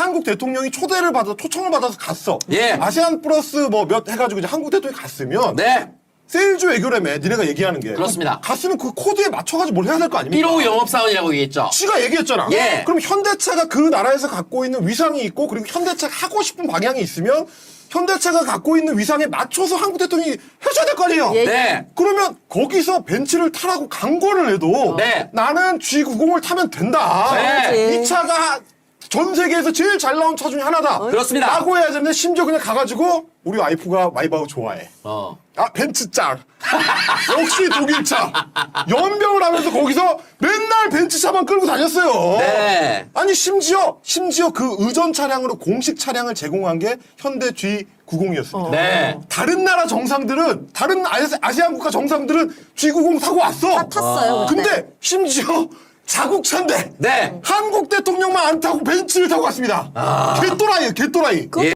한국 대통령이 초대를 받아 초청을 받아서 갔어. 예. 아시안 플러스 뭐 몇 해가지고 이제 한국 대통령이 갔으면 네. 세일즈 외교라며 니네가 얘기하는 게 그렇습니다. 갔으면 그 코드에 맞춰가지고 뭘 해야 될 거 아닙니까? 1호 영업사원이라고 얘기했죠. 지가 얘기했잖아. 예. 그럼 현대차가 그 나라에서 갖고 있는 위상이 있고 그리고 현대차가 하고 싶은 방향이 있으면 현대차가 갖고 있는 위상에 맞춰서 한국 대통령이 해줘야 될 거 아니에요. 예. 네. 그러면 거기서 벤츠를 타라고 강권을 해도 네. 나는 G90을 타면 된다. 네. 이 차가 전 세계에서 제일 잘 나온 차 중에 하나다. 그렇습니다. 라고 해야 되는데 심지어 그냥 가가지고 우리 와이프가 마이바흐 좋아해. 어. 아 벤츠 짱. 역시 독일 차. 연병을 하면서 거기서 맨날 벤츠 차만 끌고 다녔어요. 네. 아니 심지어 심지어 그 의전 차량으로 공식 차량을 제공한 게 현대 G90이었습니다. 네. 다른 나라 정상들은 다른 아시- 아시안 국가 정상들은 G90 타고 왔어. 다 탔어요. 그때. 근데 심지어 자국차인데 네. 한국 대통령만 안 타고 벤츠를 타고 왔습니다. 개또라이에요, 개또라이. 예.